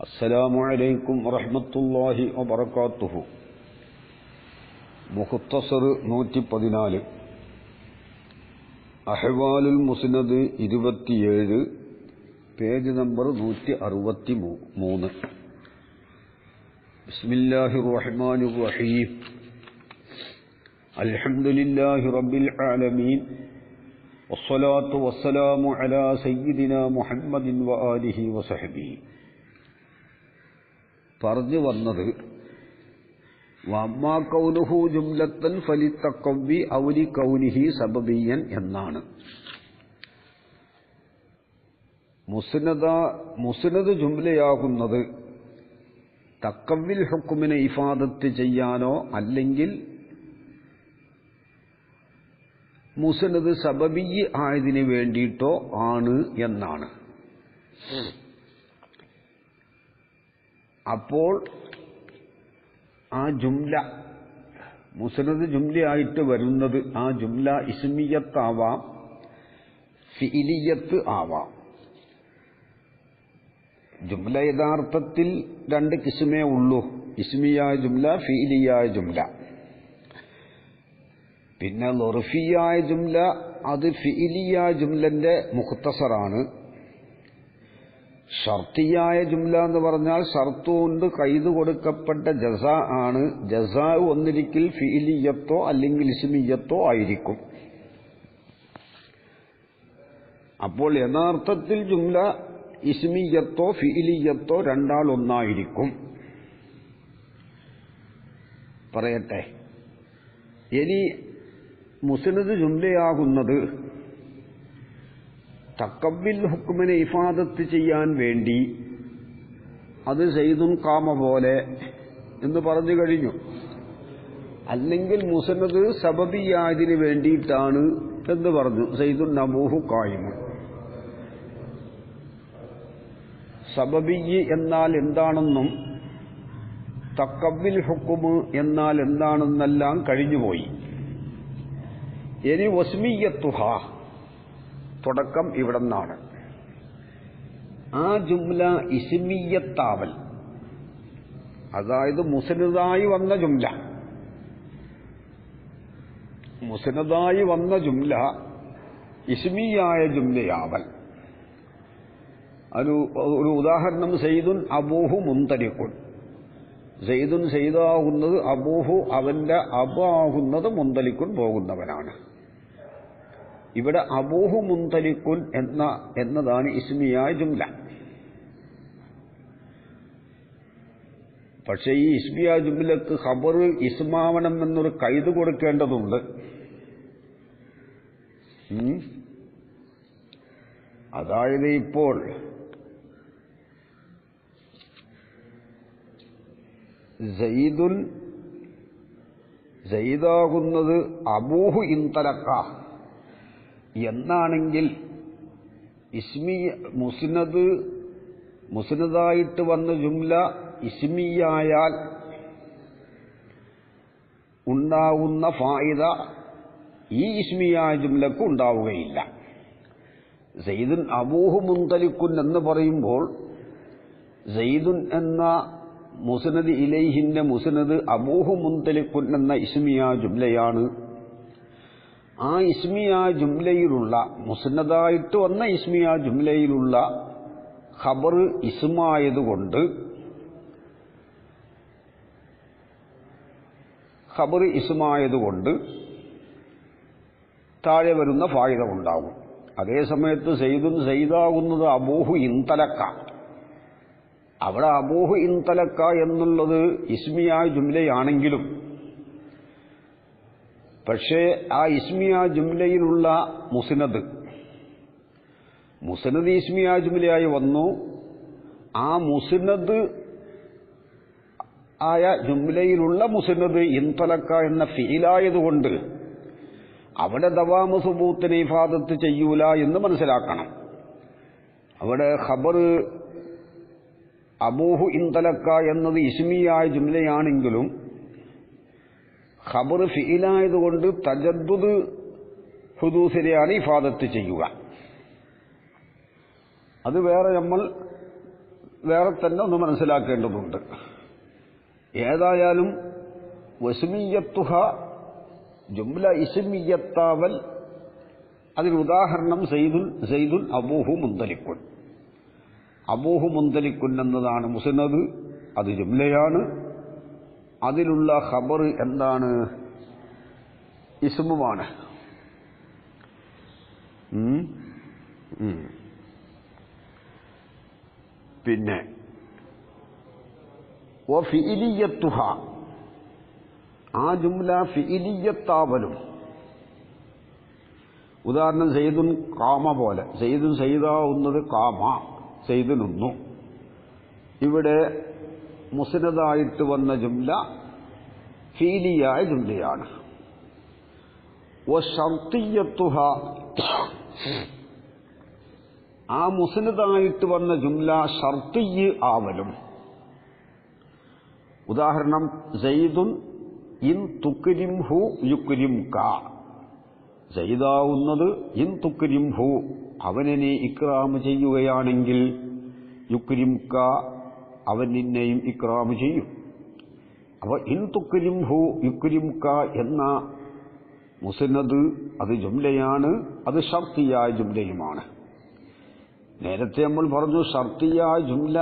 السلام عليكم ورحمة الله وبركاته മുഖത്തസർ നൂറ്റി പതിനാല് അഹ്വാലുൽ മുസ്നദ് ഇരുപത്തിയേഴ് പേജ് നമ്പർ നൂറ്റി അറുപത്തി മൂന്ന് ബിസ്മില്ലാഹി റഹ്മാൻ റഹീം അൽഹംദുലില്ലാഹി റബ്ബിൽ ആലമീൻ والصلاة والسلام على سيدنا محمد وآله وصحبه പറഞ്ഞു വന്നത്. വമ്മാ കൗനുഹു ജുംലത്തൻ ഫലിത്തക്കവി ഔലി കൗനിഹി സബബിയൻ എന്നാണ്. മുസ്നദ മുസ്നദ് ജുംലയാകുന്നത് തക്കവിൽ ഹുക്കുമിനെ ഇഫാദത്ത് ചെയ്യാനോ അല്ലെങ്കിൽ മുസ്നദ് സബബി ആയതിനു വേണ്ടിയിട്ടോ ആണ് എന്നാണ്. അപ്പോൾ ആ ജുംല മുസ്നദ് ജുംലയായിട്ട് വരുന്നത് ആ ജുംല ഇസ്മിയത്താവാം ഫിലിയത്ത് ആവാം. ജുംല യഥാർത്ഥത്തിൽ രണ്ട് കിസ്മേ ഉള്ളൂ ഇസ്മിയായ ജുംല ഫീലിയായ ജുംല. പിന്നെ ലൊറഫിയായ ജുംല അത് ഫീലിയായ ജുംലന്റെ മുഖത്തസറാണ് ഷർത്തിയായ ജുംല എന്ന് പറഞ്ഞാൽ ഷർത്തുകൊണ്ട് കൈത് കൊടുക്കപ്പെട്ട ജസ ആണ്. ജസ ഒന്നിരിക്കൽ ഫീലിയത്തോ അല്ലെങ്കിൽ ഇസ്മിയത്തോ ആയിരിക്കും. അപ്പോൾ യഥാർത്ഥത്തിൽ ജുംല ഇസ്മിയത്തോ ഫീലിയത്തോ രണ്ടാൾ ഒന്നായിരിക്കും. പറയട്ടെ. ഇനി മുസ്ലിത് ജുംലയാകുന്നത് തക്കബിൽ ഹുക്കുമിനെ ഇഫാദത്ത് ചെയ്യാൻ വേണ്ടി അത് സെയ്തുൻ കാമ പോലെ എന്ന് പറഞ്ഞു കഴിഞ്ഞു. അല്ലെങ്കിൽ മുസനദ് സബബിയായതിനു വേണ്ടിയിട്ടാണ് എന്ന് പറഞ്ഞു. സെയ്തുൻ നമൂഹു കായ്മ സബബി എന്നാൽ എന്താണെന്നും തക്കബിൽ ഹുക്കുമ് എന്നാൽ എന്താണെന്നെല്ലാം കഴിഞ്ഞുപോയി. ഇനി വസ്മീയത്തുഹ. തുടക്കം ഇവിടെ നിന്നാണ് ആ ജുംല ഇസ്മിയത്താവൽ. അതായത് മുസനതായി വന്ന ജുംല. മുസനതായി വന്ന ജുംല ഇസ്മിയായ ജുംലയാവൽ. ഒരു ഒരു ഉദാഹരണം സെയ്തുൻ അബൂഹു മുന്തരിക്കുൻ സെയ്തുൻ സെയ്താകുന്നത് അബൂഹു അവന്റെ അബാകുന്നത് മുന്തലിക്കുൻ പോകുന്നവനാണ്. ഇവിടെ അബൂഹു മുന്തലിക്കുൻ എന്ന എന്നതാണ് ഇസ്മിയായ ജുംല. പക്ഷേ ഈ ഇസ്മിയായ ജുംലക്ക് ഖബർ ഇസ്മാവനം എന്നൊരു കൈത് കൊടുക്കേണ്ടതുണ്ട്. അതായത് ഇപ്പോൾ ജയ്ദുൻ ജയ്ദാകുന്നത് അബൂഹു ഇന്തലക്ക എന്നാണെങ്കിൽ ഇസ്മി മുസ്നദ് മുസ്നദായിട്ട് വന്ന ജുംല ഇസ്മിയായാൽ ഉണ്ടാവുന്ന ഫായിദ ഈ ഇസ്മിയായ ജുംലക്ക് ഉണ്ടാവുകയില്ല. സെയ്ദുൻ അബൂഹു മുന്തലിക്കുൻ എന്ന് പറയുമ്പോൾ സെയ്ദുൻ എന്ന മുസ്നദ് ഇലൈഹിന്റെ മുസ്നദ് അബൂഹു മുന്തലിക്കുൻ എന്ന ഇസ്മിയ ജുംലയാണ് ആ ഇസ്മിയ ജുംലയിലുള്ള മുസ്നദായിട്ട് വന്ന ഇസ്മിയ ജുംലയിലുള്ള ഖബർ ഇസ്മായതുകൊണ്ട് ഖബർ ഇസ്മായതുകൊണ്ട് താഴെ വരുന്ന ഫായിദ ഉണ്ടാകും അതേസമയത്ത് സമയത്ത് സെയ്താകുന്നത് അബൂഹു ഇന്തലക്ക അവിടെ അബൂഹു ഇന്തലക്ക എന്നുള്ളത് ഇസ്മിയായ ജുംലയാണെങ്കിലും പക്ഷേ ആ ഇസ്മിയ ജുംലയിലുള്ള മുസ്നദ് മുസ്നദ് ഇസ്മിയ ജുംലയായി വന്നു. ആ മുസ്നദ് ആയ ജുംലയിലുള്ള മുസ്നദ് ഇന്തലക്ക എന്ന ഫീലായതുകൊണ്ട് അവിടെ ദവാമ സുബൂത്തിനെ ഇഫാദത്ത് ചെയ്യൂല എന്ന് മനസ്സിലാക്കണം. അവിടെ ഖബർ അബൂഹു ഇന്തലക്ക എന്നത് ഇസ്മിയായ ജുംലയാണെങ്കിലും ഖബർ ഫിയിലായതുകൊണ്ട് തജദ്ദുദ് ഹുദൂസിനെയാണ് ഇഫാദത്ത് ചെയ്യുക. അത് വേറെ നമ്മൾ വേറെ തന്നെ ഒന്ന് മനസ്സിലാക്കേണ്ടതുണ്ട്. ഏതായാലും വസുമിയത്തുഹ ജുംല ഇസുമിയത്താവൽ അതിന് ഉദാഹരണം സെയ്ദുൽ സെയ്ദുൽ അബൂഹു മുന്തലിക്കുൻ. അബൂഹു മുന്തലിക്കുൻ എന്നതാണ് മുസ്നദ് അത് ജുംലയാണ്. അതിലുള്ള ഖബർ എന്താണ്? ഇസ്മുമാണ്. പിന്നെ ആ ജുംല ഫിഇലിയത്താവലും. ഉദാഹരണം സെയ്തുൻ കാമ പോലെ. സെയ്ദുൻ സെയ്താവുന്നത് കാമ സെയ്തുനൊന്നു ഇവിടെ മുസ്നദായിട്ട് വന്ന ജുംല ഫീലിയായ ജുംലയാണ്. ആ മുസ്നദായിട്ട് വന്ന ജുംല ഷർത്തിയ് ആവലും. ഉദാഹരണം ജയ്തുൻ ഇൻ തുക്കിരിം ഹു യുക്കിരിം ക ചെയ്താവുന്നത് ഇൻ തുക്കിരിം ഹു അവനെ ഇക്രാമ് ചെയ്യുകയാണെങ്കിൽ യുക്രിം ക അവൻ നിന്നെയും ഇക്രാമ് ചെയ്യും. അപ്പൊ ഇൻ തുക്രിം ഹു ക എന്ന മുസ്നദ് അത് ജുംലയാണ് അത് ഷർത്തിയായ ജുംലയുമാണ്. നേരത്തെ നമ്മൾ പറഞ്ഞു ഷർത്തിയായ ജുംല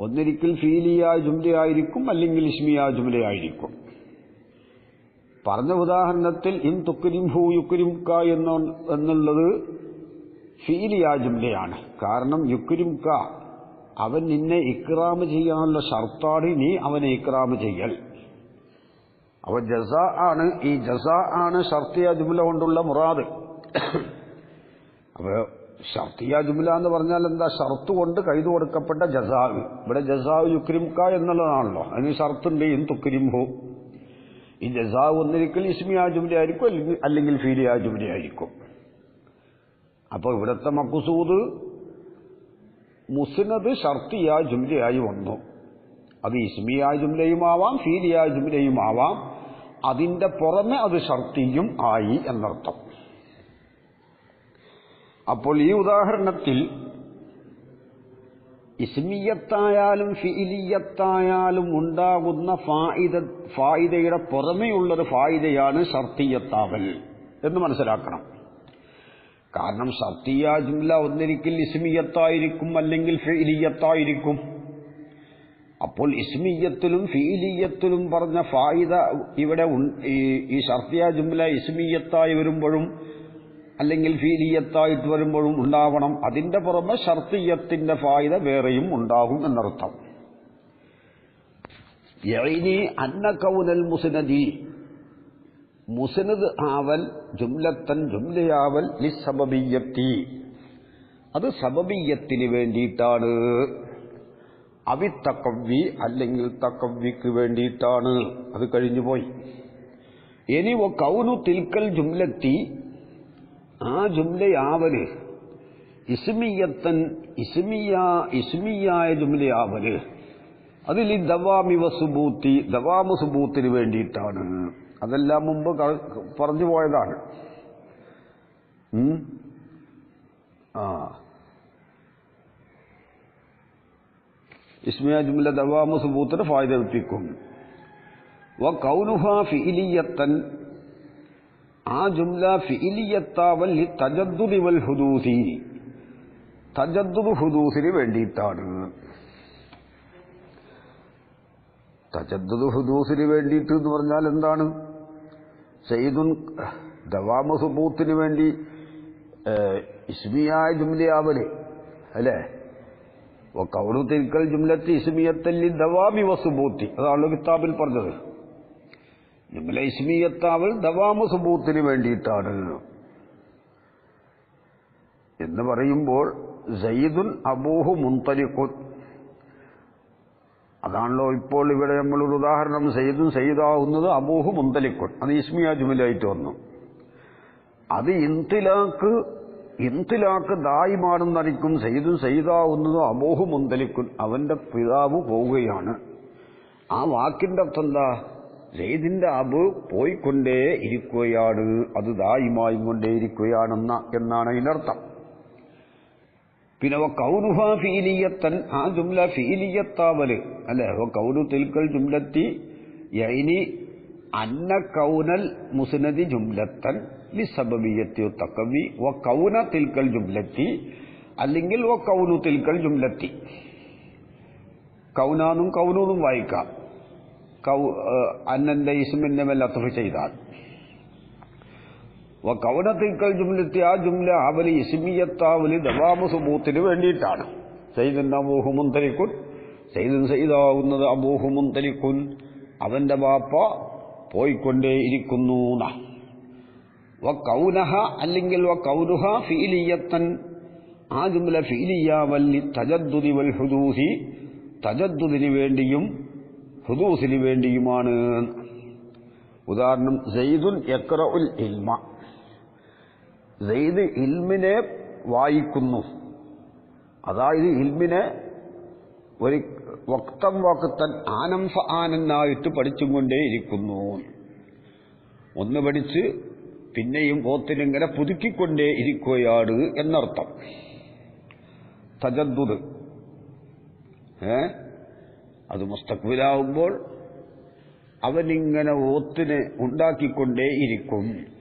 ഒന്നിരിക്കൽ ഫീലിയായ ജുംലയായിരിക്കും അല്ലെങ്കിൽ ഇസ്മിയായ ജുംലയായിരിക്കും. പറഞ്ഞ ഉദാഹരണത്തിൽ ഇൻ തുക്കരിം ഹു ക എന്നുള്ളത് ഫീലിയായ ജുംലയാണ്. കാരണം യുക്കരിം ക അവൻ നിന്നെ ഇക്രാമ് ചെയ്യാനുള്ള ഷർത്താണ് നീ അവനെ ഇക്രാമ് ചെയ്യൽ. അവ ജസ ആണ് ഈ ജസ ആണ് ഷർത്തിയ ജുംല കൊണ്ടുള്ള മുറാദ്. അപ്പൊ ഷർത്തിയ ജുംല എന്ന് പറഞ്ഞാൽ എന്താ? ഷർത്ത് കൊണ്ട് കൈതു കൊടുക്കപ്പെട്ട ജസാവ്. ഇവിടെ ജസാവ് യുക്രിംക എന്നുള്ളതാണല്ലോ. അതിന് ഷർത്തുണ്ട് ഇൻ തുക്രിംഹു. ഈ ജസാവ് ഒന്നിരിക്കൽ ഇസ്മിയ ജുംലയായിരിക്കും അല്ലെങ്കിൽ ഫീലിയ ജുംലയായിരിക്കും. അപ്പോൾ ഇവിടുത്തെ മക്കുസൂദ് മുസ്നദ് ഷർത്തിയ ജുംലയായി വന്നു. അത് ആവാം ജുംലയുമാവാം ജുംലയും ആവാം അതിന്റെ പുറമെ അത് ഷർത്തിയും ആയി എന്നർത്ഥം. അപ്പോൾ ഈ ഉദാഹരണത്തിൽ ഇസ്മിയത്തായാലും ഫിഇലിയത്തായാലും ഉണ്ടാകുന്ന ഫായിദ ഫായിദയുടെ പുറമെയുള്ളൊരു ഫായിദയാണ് ഷർത്തിയത്താവൽ എന്ന് മനസ്സിലാക്കണം. കാരണം ഷർത്തിയ ജുംല ഒന്നിരിക്കൽ ഇസ്മിയത്തായിരിക്കും അല്ലെങ്കിൽ ഫീലിയത്തായിരിക്കും. അപ്പോൾ ഇസ്മിയത്തിലും ഫീലിയത്തിലും പറഞ്ഞ ഫായിദ ഇവിടെ ഈ- ഷർത്തിയ ജുംല ഇസ്മിയത്തായി വരുമ്പോഴും അല്ലെങ്കിൽ ഫീലിയത്തായിട്ട് വരുമ്പോഴും ഉണ്ടാവണം. അതിന്റെ പുറമെ ഷർത്തിയത്തിന്റെ ഫായിദ വേറെയും ഉണ്ടാകും എന്നർത്ഥം. അന്ന കൗനൽ മുസ്നദി മുസ്നദ് ആവൽ ജുംലത്തൻ ജുംലയാവൽ ലിസബബിയത്തി അത് സബബിയത്തിന് വേണ്ടിയിട്ടാണ്. അവിത്തക്കവ്വി അല്ലെങ്കിൽ തക്കവ്വിക്ക് വേണ്ടിയിട്ടാണ്. അത് കഴിഞ്ഞുപോയി. ഇനി ഒ കൗനു തിൽക്കൽ ജുംലത്തി ആ ജുംലയാവൽ ഇസ്മിയത്തൻ ഇസ്മിയ ഇസ്മിയായ ജുംലയാവൽ. അതിൽ ദവാമി വസുബൂത്തി ദവാമു സുബൂത്തിന് വേണ്ടിയിട്ടാണ്. അതെല്ലാം മുമ്പ് പറഞ്ഞു പോയതാണ്? ആ. ഇസ്മിയ ജുമില ദവാമ സുബൂത്തിന് ഫായ്ദ എത്തിക്കും ആ ജുംല ഫിഇലിയത്താവൽ തജദ്ദുദി ഹുദൂസി. തജദ്ദുദ് ഹുദൂസിന് വേണ്ടിയിട്ടാണ്. തജദ്ദുദ് ഹുദൂസിന് വേണ്ടിയിട്ട് എന്ന് പറഞ്ഞാൽ എന്താണ്? സയ്യിദുൻ ദവാമ സുബൂത്തിന് വേണ്ടി ഇസ്മിയായ ജുംലയാവൽ അല്ലേ? കൗണു തിരിക്കൽ ജുംലത്ത് ഇസ്മിയത്തല്ലി ദവാമി വസുബൂത്തി അതാണല്ലോ കിതാബിൽ പറഞ്ഞത്. ജുംല ഇസ്മിയത്താവൽ ദവാമസുബൂത്തിന് വേണ്ടിയിട്ടാണ്. എന്ന് പറയുമ്പോൾ സയ്യിദുൻ അബൂഹു മുന്തലിഖുൻ അതാണല്ലോ ഇപ്പോൾ ഇവിടെ നമ്മളൊരു ഉദാഹരണം ചെയ്തും ചെയ്താവുന്നത് അബൂഹു മുന്തലിക്കുൻ അത് ഇസ്മിയ ജുമിലായിട്ട് വന്നു. അത് ഇന്തിലാക്ക് ഇന്തിലാക്ക് ദായിമാണെന്നറിക്കും ചെയ്തും ചെയ്താവുന്നത് അബൂഹു മുന്തലിക്കുൻ അവന്റെ പിതാവ് പോവുകയാണ്. ആ വാക്കിന്റെ അർത്ഥം എന്താ? സെയ്ദിന്റെ അബ് പോയിക്കൊണ്ടേ ഇരിക്കുകയാണ്. അത് ദായിമായും കൊണ്ടേ ഇരിക്കുകയാണെന്ന എന്നാണ് അതിനർത്ഥം. പിന്നെ കൗനുഹ ഫീലിയത്തൻ ആ ജുംല ഫീലിയത്താവൽ. അല്ലെ? കൗനു തിൽക്കൽ ജുംലത്തി യൈനി അന്ന കൗനൽ മുസ്നദി ജുംലത്തൻ ലിസബബിയത്തി തക്കവി. വ കൗന തിൽക്കൽ ജുംലത്തി അല്ലെങ്കിൽ വ കൗനു തിൽക്കൽ ജുംലത്തി. കൗനാന്നും കൗനൂന്നും വായിക്കാം. കൗ അന്നന്റെ ഇസ്മിന്റെ മേൽ അത്തഫ് ചെയ്താൽ. വ കൗന ജുംലത്തി ആ ജുംല അവലി ഇസ്മിയത്താവലി ദവാമ വേണ്ടിയിട്ടാണ്. സൈദൻ അബൂഹു മുന്തലിക്കുൻ. സൈദൻ സൈദാവുന്നത് അബൂഹു മുന്തലിക്കുൻ. അവന്റെ ബാപ്പ പോയിക്കൊണ്ടേയിരിക്കുന്നു വ കൗനഹ അല്ലെങ്കിൽ വ കൗനുഹ ഫീലിയത്തൻ. ആ ജുംല ഫീലിയാവല്ലി തജദ്ദുദി വൽ ഹുദൂസി. തജദ്ദുദിന് വേണ്ടിയും ഹുദൂസിന് വേണ്ടിയുമാണ്. ഉദാഹരണം സെയ്ദുൻ യക്റഉൽ ഇൽമ. സെയ്ദ് ഇൽമിനെ വായിക്കുന്നു. അതായത് ഇൽമിനെ ഒരു വക്തം വക്തൻ ആനം ഫ ആനന്നായിട്ട് പഠിച്ചും കൊണ്ടേയിരിക്കുന്നു ഒന്ന് പഠിച്ച് പിന്നെയും ഓത്തിനിങ്ങനെ പുതുക്കിക്കൊണ്ടേ ഇരിക്കുകയാണ് എന്നർത്ഥം. തജദ്ദുദ്. ഏ? അത് മുസ്തക്ബിലാവുമ്പോൾ അവനിങ്ങനെ ഓത്തിനെ ഉണ്ടാക്കിക്കൊണ്ടേയിരിക്കും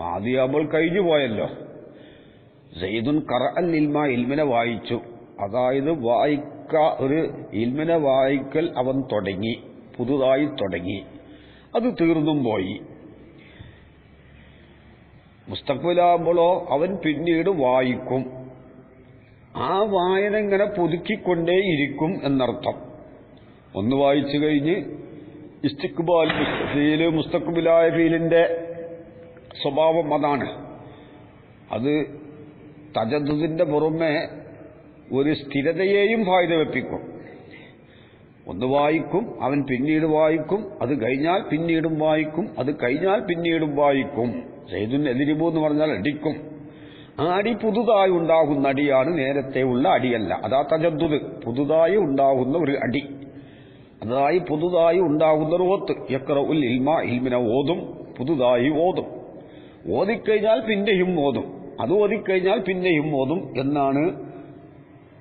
ആദ്യാകുമ്പോൾ കഴിഞ്ഞു പോയല്ലോ. സെയ്ദുൻ കറ അൽ ഇൽമ ഇൽമിനെ വായിച്ചു. അതായത് വായിക്ക ഒരു ഇൽമിനെ വായിക്കൽ അവൻ തുടങ്ങി പുതുതായി തുടങ്ങി. അത് തീർന്നും പോയി. മുസ്തഖ്ബിലാകുമ്പോഴോ അവൻ പിന്നീട് വായിക്കും. ആ വായന ഇങ്ങനെ പുതുക്കിക്കൊണ്ടേയിരിക്കും എന്നർത്ഥം. ഒന്ന് വായിച്ചു കഴിഞ്ഞ് ഇസ്തിക്ബാൽ മുസ്തഖ്ബിലായ ഫീലിന്റെ സ്വഭാവം അതാണ്. അത് തജദ്ദിന്റെ പുറമെ ഒരു സ്ഥിരതയെയും ഫായ്ദ വെപ്പിക്കും. ഒന്ന് വായിക്കും അവൻ പിന്നീട് വായിക്കും അത് കഴിഞ്ഞാൽ പിന്നീടും വായിക്കും അത് കഴിഞ്ഞാൽ പിന്നീടും വായിക്കും. സെയ്തുൻ എതിരിബു എന്ന് പറഞ്ഞാൽ അടിക്കും. ആ അടി പുതുതായി ഉണ്ടാകുന്ന അടിയാണ് നേരത്തെ ഉള്ള അടിയല്ല. അതാ തജദ്ദുദ്. പുതുതായി ഉണ്ടാകുന്ന ഒരു അടി. അതായി പുതുതായി ഉണ്ടാകുന്ന ഒരു ഓത്ത് യക്ര ഉൽ ഇൽമ ഇൽമിനെ ഓതും പുതുതായി ഓതും. ഓതിക്കഴിഞ്ഞാൽ പിന്നെയും ഓതും. അത് ഓതിക്കഴിഞ്ഞാൽ പിന്നെയും ഓതും എന്നാണ്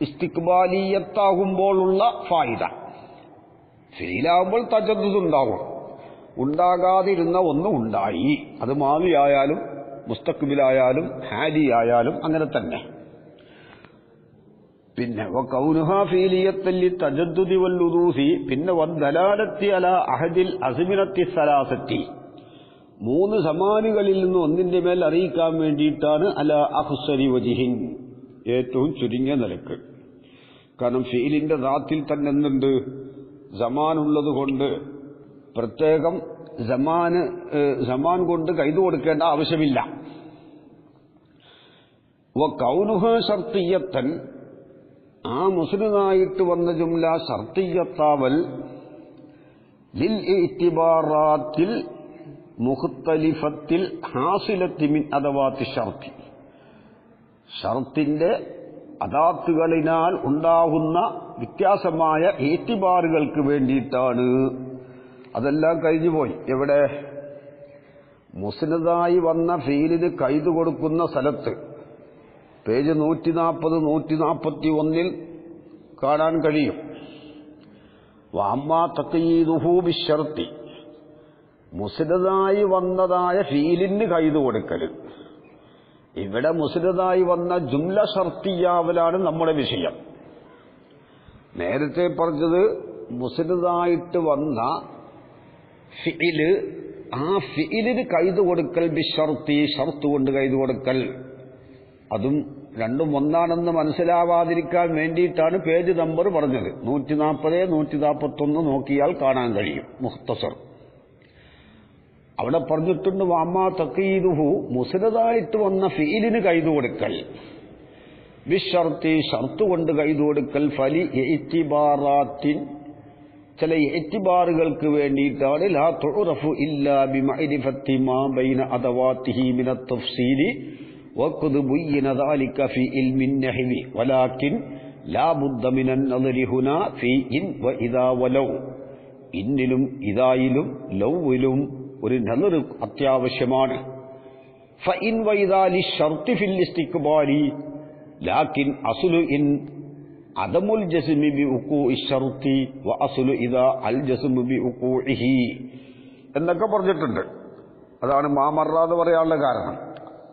ഇസ്തിക്ബാലീയത്താകുമ്പോഴുള്ള ഫായിദ. ഫെയിലാകുമ്പോൾ തജദ്ദുണ്ടാകും ഉണ്ടാകാതിരുന്ന ഒന്നും ഉണ്ടായി. അത് മാവിയായാലും മുസ്തഖ്ബിലായാലും ഹാലിയായാലും അങ്ങനെ തന്നെ. പിന്നെ പിന്നെ മൂന്ന് സമാനുകളിൽ നിന്ന് ഒന്നിന്റെ മേൽ അറിയിക്കാൻ വേണ്ടിയിട്ടാണ് അല അഹ്സരി വജിഹിൻ ഏറ്റവും ചുരുങ്ങിയ നിലയ്ക്ക്. കാരണം ഫീലിന്റെ ദാത്തിൽ തന്നെ എന്തുണ്ട്? സമാനുള്ളത് കൊണ്ട് പ്രത്യേകം സമാന് സമാൻ കൊണ്ട് കൈതു കൊടുക്കേണ്ട ആവശ്യമില്ല. കൗനുഹ ഷർത്തിയത്തൻ ആ മുസ്ലിനായിട്ട് വന്ന ജുംല ഷർത്തിയത്താവൽ ലിൽ ഇത്തിബാറാത്തിൽ മുഖത്തലിഫത്തിൽ ഹാസിലത്തിമിൻ അഥവാത്തി ഷർത്തി. ഷർത്തിന്റെ അതാത്തുകളിനാൽ ഉണ്ടാകുന്ന വ്യത്യാസമായ ഏറ്റുപാറുകൾക്ക് വേണ്ടിയിട്ടാണ്. അതെല്ലാം കഴിഞ്ഞുപോയി. എവിടെ? മുസ്ലിതായി വന്ന ഫീലിന് കൈതു കൊടുക്കുന്ന സ്ഥലത്ത്. പേജ് നൂറ്റി നാൽപ്പത് നൂറ്റി നാൽപ്പത്തി ഒന്നിൽ കാണാൻ കഴിയും. വാമ്മ തക്കീതുഹൂബിഷർത്തി മുസ്ലിദായി വന്നതായ ഫീലിന് കൈതു കൊടുക്കൽ ഇവിടെ മുസ്ലിദായി വന്ന ജുംല ഷർത്തിയാവലാണ് നമ്മുടെ വിഷയം. നേരത്തെ പറഞ്ഞത് മുസ്ലിദായിട്ട് വന്ന ഫിയിൽ ആ ഫിയിലിന് കൈതു കൊടുക്കൽ ബിഷർത്തി ഷർത്ത് കൊണ്ട് കൈതു കൊടുക്കൽ. അതും രണ്ടും ഒന്നാണെന്ന് മനസ്സിലാവാതിരിക്കാൻ വേണ്ടിയിട്ടാണ് പേജ് നമ്പർ പറഞ്ഞത്. നൂറ്റി നാൽപ്പത് നൂറ്റി നാൽപ്പത്തൊന്ന് നോക്കിയാൽ കാണാൻ കഴിയും. മുഖ്തസർ അവിടെ പറഞ്ഞിട്ടുണ്ട് വാമാ തക്കീതുഹു മുസ്ലിദായിട്ട് വന്ന ഫീലിന് കൈതു കൊടുക്കൽ ബിഷർത്തി ഷർത്ത് കൊണ്ട് കൈതു കൊടുക്കൽ ഫലി എത്തിബാറാത്തിൻ ചില എത്തിബാറുകൾക്ക് വേണ്ടിയിട്ടാണ് ലാ തുറഫു ഇല്ലാ ബിമഅരിഫത്തി മാ ബൈന അദവാത്തിഹി മിന തഫ്സീലി وقد بين ذلك في علم النحو ولكن لا بد من النظر هنا في إن وإذا ولو ഇന്നിലും ഇതായിലും ലൗവിലും ഒരു നല്ലൊരു അത്യാവശ്യമാണ്. ഇൻ ജസ്മി ബി വ ഇദാ അൽ ജസ്മു ബി എന്നൊക്കെ പറഞ്ഞിട്ടുണ്ട്. അതാണ് മാമറ എന്ന് പറയാനുള്ള കാരണം.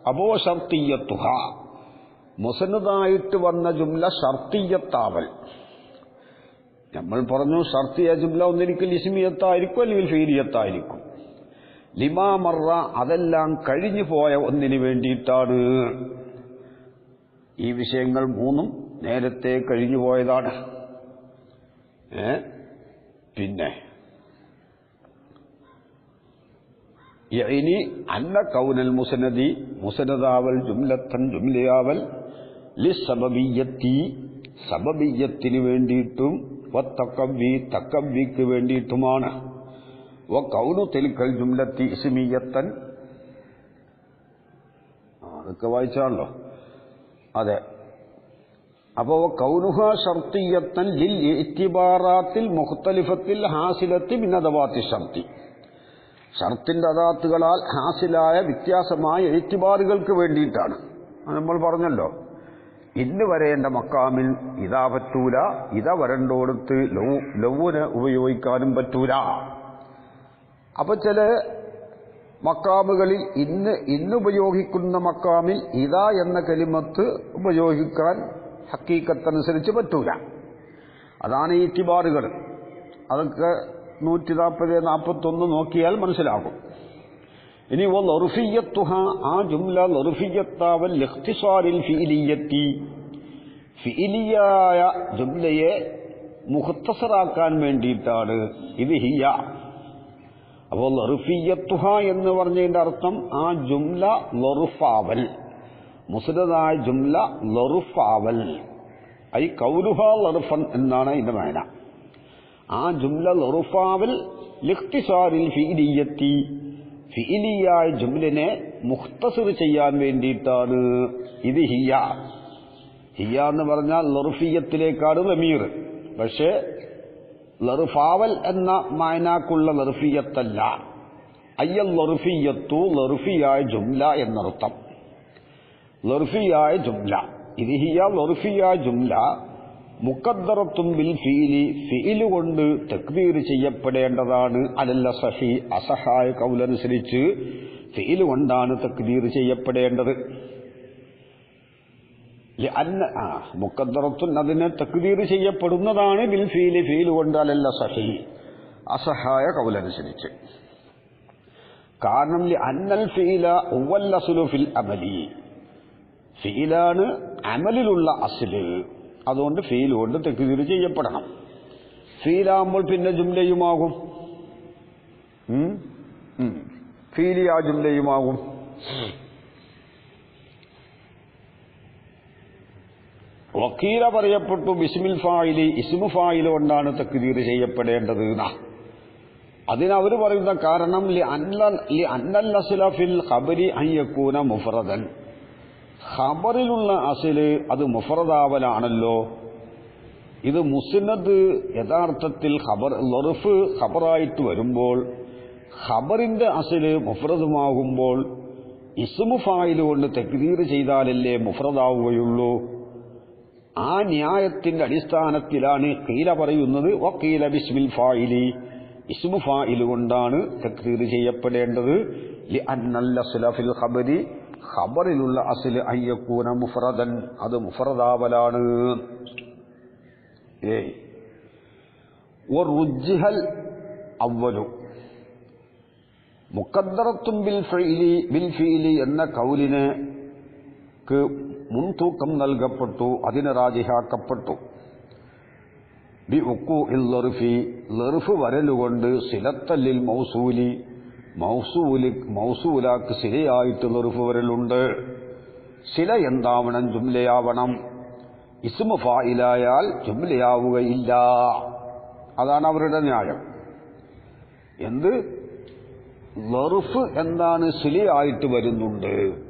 അപ്പോ ഷർത്തിയത്തുഹ മുസന്നതായിട്ട് വന്ന ജുംല ഷർത്തിയത്താവൽ. നമ്മൾ പറഞ്ഞു ഷർത്തിയ ജുംല ഒന്നിരിക്കൽ ഇസ്മിയത്തായിരിക്കും അല്ലെങ്കിൽ ഫീലിയത്തായിരിക്കും. ലിമാമറ അതെല്ലാം കഴിഞ്ഞു പോയ ഒന്നിനു വേണ്ടിയിട്ടാണ്. ഈ വിഷയങ്ങൾ മൂന്നും നേരത്തെ കഴിഞ്ഞു പോയതാണ്. പിന്നെ ഇനി അന്ന കൗനൽ മുസനദി മുസനദാവൽ ജുംലത്തൻ ജുംലയാവൽ ലിസബബിയത്തി സബബിയത്തിന് വേണ്ടിയിട്ടും വത്തക്കവി തക്കവിക്ക് വേണ്ടിയിട്ടുമാണ്. വ കൗനു തെലിക്കൽ ജുംലത്തി ഇസ്മിയത്തൻ അതൊക്കെ വായിച്ചാണല്ലോ. അതെ. അപ്പോ കൗനുഹ ഷർത്തിയത്തൻ ലിൽ ഇത്തിബാറാത്തിൽ മുഖത്തലിഫത്തിൽ ഹാസിലത്തി മിന്നതവാത്തി ഷർത്തി ഷർത്തിന്റെ അതാത്തുകളാൽ ഹാസിലായ വ്യത്യാസമായ എഴുത്തിബാറുകൾക്ക് വേണ്ടിയിട്ടാണ്. നമ്മൾ പറഞ്ഞല്ലോ. ഇന്ന് വരേണ്ട മക്കാമിൽ ഇതാ പറ്റൂല ഇതാ വരണ്ടോടത്ത് ലവ് ലവ്വിന് ഉപയോഗിക്കാനും പറ്റൂല. അപ്പൊ ചില മക്കാമുകളിൽ ഇന്ന് ഇന്ന് ഉപയോഗിക്കുന്ന മക്കാമിൽ ഇതാ എന്ന കലിമത്ത് ഉപയോഗിക്കാൻ ഹക്കീക്കത്തനുസരിച്ച് പറ്റൂല. അതാണ് ഈ ഇറ്റിബാറുകൾ അതൊക്കെ നൂറ്റി നാൽപ്പത് നാൽപ്പത്തൊന്ന് നോക്കിയാൽ മനസ്സിലാകും. ഇനി ലൊറുഫിയത്തുഹ ആ ജുംല ലൊറുഫിയത്താവൽ ഇഖ്തിസാരിൽ ഫിഇലിയത്തി. ഫിഇലിയായ ജുംലയെ മുഖത്തസറാക്കാൻ വേണ്ടിയിട്ടാണ്. ഇത് ഹിയ. അപ്പോൾ ലറുഫിയത്തുഹ എന്ന് പറഞ്ഞതിന്റെ അർത്ഥം ആ ജുംല ലറുഫാവൽ. മുസ്ലിദായ ജുംല ലറുഫാവൽ. ഐ കൗലുഹ ലറുഫൻ എന്നാണ് ഇതിന്റെ മേന. ആ ജുംല ലറുഫാവൽ ലിഖ്തിസാരിൽ ഫിഇലിയത്തി. ഫീലിയായ ജുംലിനെ മുഖ്തസിർ ചെയ്യാൻ വേണ്ടിയിട്ടാണ്. ഇത് ഹിയ. ഹിയ എന്ന് പറഞ്ഞാൽ ലറുഫിയത്തിലേക്കാണ് റമീർ പക്ഷേ ലറുഫാവൽ എന്ന മായനാക്കുള്ള ലറുഫിയത്തല്ല. അയ്യൽ ലറുഫിയത്തു ലറുഫിയായ ജുംല എന്നർത്ഥം. ലറുഫിയായ ജുംല. ഇത് ഹിയ ലറുഫിയായ ജുംല മുക്കദ്ദറത്തും ബിൽ ഫീലി ഫീൽ കൊണ്ട് ചെയ്യപ്പെടേണ്ടതാണ്. അലല്ല സഹി അസഹായ കൗലനുസരിച്ച് ഫീൽ കൊണ്ടാണ് ചെയ്യപ്പെടേണ്ടത്. മുക്കദ്ദറത്തുൻ അതിനെ തക്തീർ ചെയ്യപ്പെടുന്നതാണ് ബിൽ ഫീൽ ഫീൽ കൊണ്ട് അലല്ല സഹി. അസഹായ കൗലനുസരിച്ച്. കാരണം അന്നൽ ഫീല ഉവല്ലസുലു ഫിൽ അമലി. ഫീലാണ് അമലിലുള്ള അസിൽ. അതുകൊണ്ട് ഫീൽ കൊണ്ട് തെക്കുതിരി ചെയ്യപ്പെടണം. ഫീലാകുമ്പോൾ പിന്നെ ജുംലയുമാകും. ഫീലി ആ ജുംലയുമാകും. വക്കീല പറയപ്പെട്ടു ബിസ്മിൽ ഫായിലി ഇസ്മു ഫായിൽ കൊണ്ടാണ് തക്തീർ ചെയ്യപ്പെടേണ്ടത് അതിനവർ പറയുന്ന കാരണം ലി അന്നൽ അസ്ലഫിൽ ഖബരി അയ്യക്കൂന മുഫറദൻ. ഖബറിലുള്ള അസിൽ അത് മുഫറദാവലാണല്ലോ. ഇത് മുസ്നദ് യഥാർത്ഥത്തിൽ ഖബർ ലൊറുഫ് ഖബറായിട്ട് വരുമ്പോൾ ഖബറിന്റെ അസിൽ മുഫറദുമാകുമ്പോൾ ഇസ്മു ഫായിൽ കൊണ്ട് തെക്തീർ ചെയ്താലല്ലേ മുഫറദാവുകയുള്ളൂ. ആ ന്യായത്തിന്റെ അടിസ്ഥാനത്തിലാണ് കീല പറയുന്നത് വക്കീല ബിസ്മിൽ ഫായിലി. ഇസ്മു ഫായിലു കൊണ്ടാണ് തക്തീർ ചെയ്യപ്പെടേണ്ടത്. ഖബരി ഖബറിലുള്ള അസിൽ അയ്യക്കൂന മുഫറദൻ. അത് മുഫറദാവലാണ്. ഏയ് അവലു ബിൽ ഫീലി ബിൽ ഫീലി എന്ന കൗലിന് മുൻതൂക്കം നൽകപ്പെട്ടു അതിന് രാജിഹാക്കപ്പെട്ടു. ബി ഉക്കു ഇൽ ലെറുഫ് ലറുഫ് വരലുകൊണ്ട് സിലത്തല്ലിൽ മൗസൂലി മൗസൂലി മൗസൂലാക്ക് സിലയായിട്ട് ലെറുഫ് വരലുണ്ട്. സില എന്താവണം? ജുംലയാവണം. ഇസ്മു ഫായിലായാൽ ജുംലയാവുകയില്ല. അതാണ് അവരുടെ ന്യായം. എന്ത്? ലറുഫ് എന്താണ് സിലയായിട്ട് വരുന്നുണ്ട്?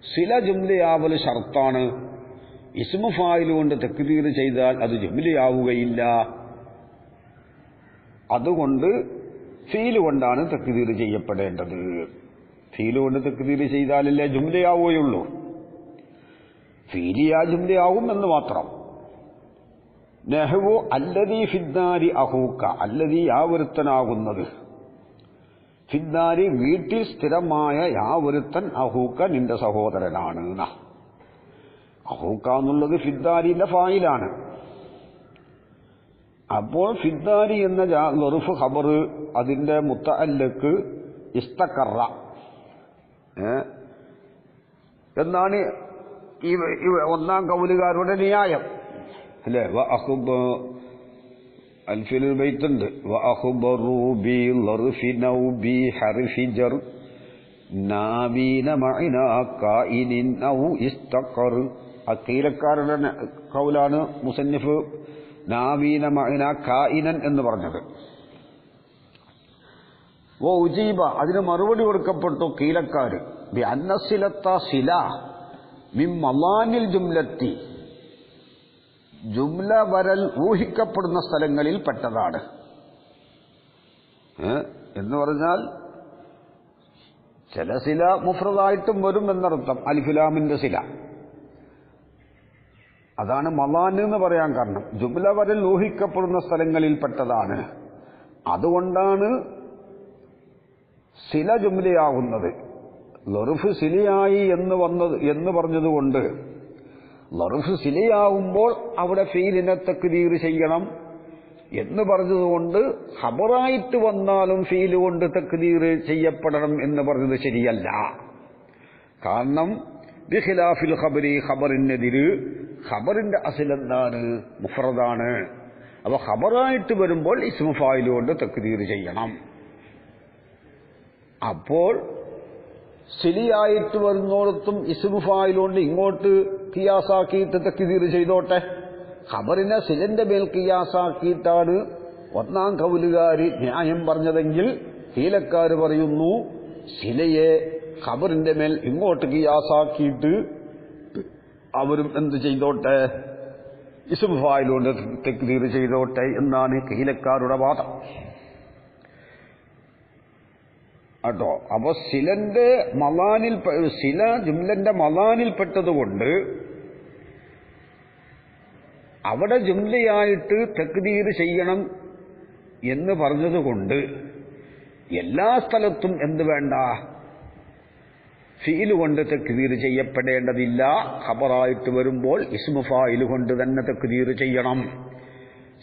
സില ജുംലയാവൽ ഷർത്താണ്. ഇസ്മു ഫായിൽ കൊണ്ട് തെക്കുതീർ ചെയ്താൽ അത് ജുംലയാവുകയില്ല. അതുകൊണ്ട് ഫീൽ കൊണ്ടാണ് തെക്കുതീർ ചെയ്യപ്പെടേണ്ടത്. ഫീൽ കൊണ്ട് തെക്കുതീർ ചെയ്താലല്ലേ ജുംലയാവുകയുള്ളൂ. ഫീലിയാ ജുംലയാവും എന്ന് മാത്രം. നെഹ്വു അല്ലതീ ഫിദ്ദാരി അഹൂക്ക അല്ലതീ യാവരുത്തനാകുന്നത് ഫിദ്ദാരി വീട്ടിൽ സ്ഥിരമായ യാവൊരുത്തൻ അഹൂക്ക നിന്റെ സഹോദരനാണ്. അഹൂക്ക എന്നുള്ളത് ഫിദ്ദാരിന്റെ ഫായിലാണ് അപ്പോൾ ഫിദ്ദാരി എന്ന ലൊറുഫ് ഖബർ അതിന്റെ മുത്തല്ലക്ക് ഇസ്തക്കറ ഏ? എന്നാണ് ഈ ഒന്നാം കൗലുകാരുടെ ന്യായം അല്ലേ അൽഫിൽ ബൈത്തുണ്ട്. അക്കീലക്കാരുടെ കൗലാണ് മുസന്നിഫ് നാവീന മഹിന കായിനൻ എന്ന് പറഞ്ഞത്. ഓ ഉജീബ അതിന് മറുപടി കൊടുക്കപ്പെട്ടു കീലക്കാര്. ബി അന്നസിലത്ത സില മിം മലാനിൽ ജുംലത്തി. ജുംല വരൽ ഊഹിക്കപ്പെടുന്ന സ്ഥലങ്ങളിൽ പെട്ടതാണ്. എന്ന് പറഞ്ഞാൽ ചില ശില മുഫ്രദായിട്ടും വരും എന്നർത്ഥം. അൽഫിലാമിന്റെ ശില. അതാണ് മലാൻ എന്ന് പറയാൻ കാരണം. ജുംല വരൽ ഊഹിക്കപ്പെടുന്ന സ്ഥലങ്ങളിൽ പെട്ടതാണ്. അതുകൊണ്ടാണ് ശില ജുംലയാകുന്നത് ലൊറുഫ് ശിലയായി എന്ന് വന്നത് എന്ന് പറഞ്ഞതുകൊണ്ട് ലറുഫ് സിലയാകുമ്പോൾ അവിടെ ഫെയിലിനെ തക്തീർ ചെയ്യണം എന്ന് പറഞ്ഞതുകൊണ്ട് ഹബറായിട്ട് വന്നാലും ഫീൽ കൊണ്ട് തക്തീർ ചെയ്യപ്പെടണം എന്ന് പറഞ്ഞത് ശരിയല്ല. കാരണം ബിഖിലാഫിൽ ഖബരി ഖബറിനെതിര് ഖബറിന്റെ അസിലെന്താണ് മുഫറദാണ് അപ്പൊ ഖബറായിട്ട് വരുമ്പോൾ ഇസ്മു ഫായിൽ കൊണ്ട് തക്തീർ ചെയ്യണം. അപ്പോൾ സിലിയായിട്ട് വരുന്നോടത്തും ഇസ്മു കൊണ്ട് ഇങ്ങോട്ട് കിയാസാക്കിയിട്ട് തക്കിതീർ ചെയ്തോട്ടെ. ഖബറിനെ സിലന്റെ മേൽ കിയാസാക്കിയിട്ടാണ് ഒന്നാം കൗലുകാരി ന്യായം പറഞ്ഞതെങ്കിൽ ഹീലക്കാർ പറയുന്നു ശിലയെ ഖബറിന്റെ മേൽ ഇങ്ങോട്ട് കിയാസാക്കിയിട്ട് അവരും എന്ത് ചെയ്തോട്ടെ? ഇസുഫായിലൂടെ തെക്തീർ ചെയ്തോട്ടെ എന്നാണ് കീലക്കാരുടെ വാദം. കേട്ടോ അപ്പൊ സിലന്റെ മലാനിൽ സില ജുംലന്റെ മലാനിൽപ്പെട്ടതുകൊണ്ട് അവിടെ ജുംലയായിട്ട് തെക്കുതീർ ചെയ്യണം എന്ന് പറഞ്ഞതുകൊണ്ട് എല്ലാ സ്ഥലത്തും എന്ത് വേണ്ട? ഫീൽ കൊണ്ട് തെക്കുതീർ ചെയ്യപ്പെടേണ്ടതില്ല. ഖബറായിട്ട് വരുമ്പോൾ ഇസ്മുഫായിൽ കൊണ്ട് തന്നെ തെക്കുതീർ ചെയ്യണം.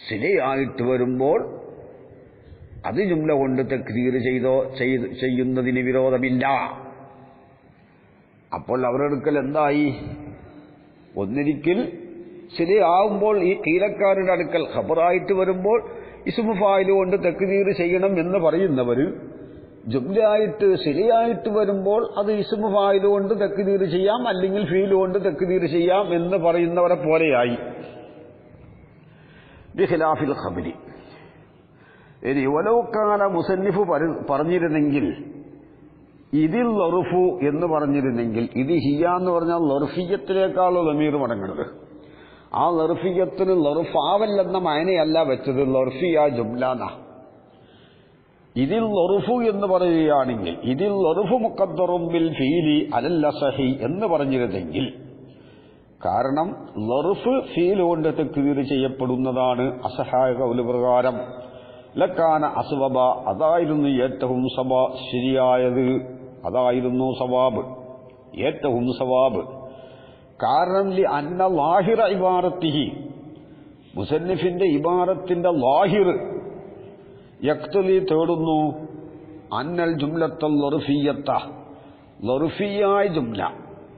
സിലയായിട്ട് വരുമ്പോൾ അത് ജുംല കൊണ്ട് തെക്കുതീർ ചെയ്തോ ചെയ്യുന്നതിന് വിരോധമില്ല. അപ്പോൾ അവരുടെ അടുക്കൽ എന്തായി? ഒന്നിരിക്കൽ ശരിയാവുമ്പോൾ ഈ കീലക്കാരുടെ അടുക്കൽ ഖബറായിട്ട് വരുമ്പോൾ ഇസ്മു ഫായിൽ കൊണ്ട് തെക്കുതീർ ചെയ്യണം എന്ന് പറയുന്നവർ ജുംലയായിട്ട് ശരിയായിട്ട് വരുമ്പോൾ അത് ഇസ്മു ഫായിൽ കൊണ്ട് തെക്കുതീർ ചെയ്യാം അല്ലെങ്കിൽ ഫീൽ കൊണ്ട് തെക്കുതീർ ചെയ്യാം എന്ന് പറയുന്നവരെ പോലെയായി. ബിഖിലാഫിൽ ഖബരി ഇനി ഒലൗക്കാല മുസന്നിഫ് പറഞ്ഞിരുന്നെങ്കിൽ ഇതിൽ ലൊറുഫു എന്ന് പറഞ്ഞിരുന്നെങ്കിൽ ഇത് ഹിയ എന്ന് പറഞ്ഞാൽ ലൊറുഫിയത്തിലേക്കാളുള്ള ലമീർ മടങ്ങുന്നത്. ആ ലർഫിയത്തിന് ലറുഫാവല്ലെന്ന മയനയല്ല വെച്ചത്. ലർഫിയ ജുംലാന. ഇതിൽ ലൊറുഫു എന്ന് പറയുകയാണെങ്കിൽ ഇതിൽ ലൊറുഫു മുക്കദ്ദറും ബിൽ ഫീലി അലല്ല സഹി എന്ന് പറഞ്ഞിരുന്നെങ്കിൽ കാരണം ലറുഫ് ഫീൽ കൊണ്ട് തെക്കുതീർ ചെയ്യപ്പെടുന്നതാണ് അസഹായ കൗൽ പ്രകാരം. ലക്കാന അസുവബ അതായിരുന്നു ഏറ്റവും സബ ശരിയായത്. അതായിരുന്നു സവാബ്. ഏറ്റവും സവാബ്. കാരണം അന്ന ലാഹിറ ഇബാറത്തിഹി. മുസന്നിഫിന്റെ ഇബാറത്തിന്റെ ലാഹിർ യക്തലി തേടുന്നു. അന്നൽ ജുംലത്തൽ ലറുഫിയത്ത. ലറുഫിയായ ജുംല.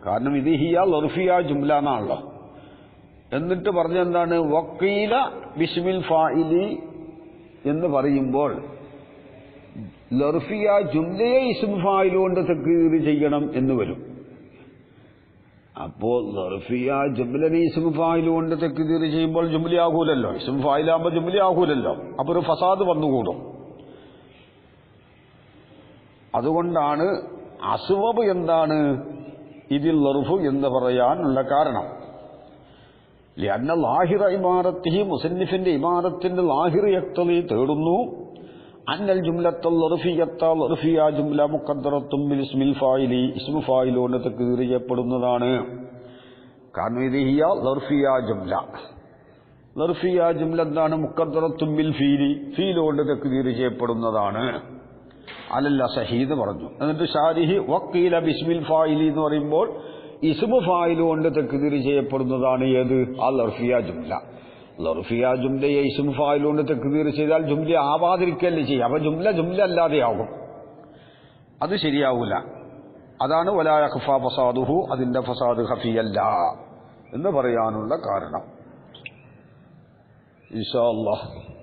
കാരണം ഇത് ഹിയ ലറുഫിയായ ജുംല എന്നാണല്ലോ. എന്നിട്ട് പറഞ്ഞെന്താണ് വക്കീല ബിസ്മിൽ ഫായിലി എന്ന് പറയുമ്പോൾ ലർഫിയ ജുംലയെ ഇസ്മുഫായിലുകൊണ്ട് തക്കീർ ചെയ്യണം എന്ന് വരും. അപ്പോൾ ദർഫിയ ജുംലനെ ഇസ്മു ഫായിൽ കൊണ്ട് തക്കീർ ചെയ്യുമ്പോൾ ജുംബിലി ആകൂലല്ലോ. ഇസ്മു ഫായിലാകുമ്പോൾ ജുബിലി ആകൂലല്ലോ. അപ്പൊ ഒരു ഫസാദ് വന്നുകൂടും. അതുകൊണ്ടാണ് അസുവബ് എന്താണ് ഇതിൽ ലറുഫു എന്ന് പറയാനുള്ള കാരണം. ലാഹിറ ഇമാറത്തി മുസന്നിഫിന്റെ ഇമാറത്തിന്റെ ലാഹിർ യക്തലി തേടുന്നു. ജുംലത്തൽ ലറുഫിയത്ത ലറുഫിയ ജുംല മുഖദ്ദറത്തും ബിൽ ഇസ്മിൽ ഫായിലി ഇസ്മു ഫായിലോണ്ട് തക്തീർ ചെയ്യപ്പെടുന്നതാണ്. കാരണം ഇത് ഹിയ ജുംല. ലർഫിയ ജുംല എന്താണ്? ബിൽ ഫീലി ഫീൽ കൊണ്ട് തെക്കുതീർ ചെയ്യപ്പെടുന്നതാണ്. അലല്ല സഹീദ് പറഞ്ഞു. എന്നിട്ട് ഷാരിഹി വക്കീല ബിസ്മിൽ ഫായിലി എന്ന് പറയുമ്പോൾ ഇസ്മു ഫായിൽ കൊണ്ട് തെക്കുതീർ ചെയ്യപ്പെടുന്നതാണ് ഏത്? ആ ലർഫിയ ജുംല. ലർഫിയ ജുംലയെ ഇസും ഫായിൽ കൊണ്ട് തെക്കുതീർ ചെയ്താൽ ജുംല ആവാതിരിക്കല്ലേ ചെയ്യും. അപ്പൊ ജുംല ജുംല അല്ലാതെയാകും. അത് ശരിയാവൂല. അതാണ് വലായ ഖഫ ഫസാദുഹു അതിന്റെ ഫസാദ് ഖഫിയല്ല എന്ന് പറയാനുള്ള കാരണം. ഇൻഷാ അല്ലാഹ്.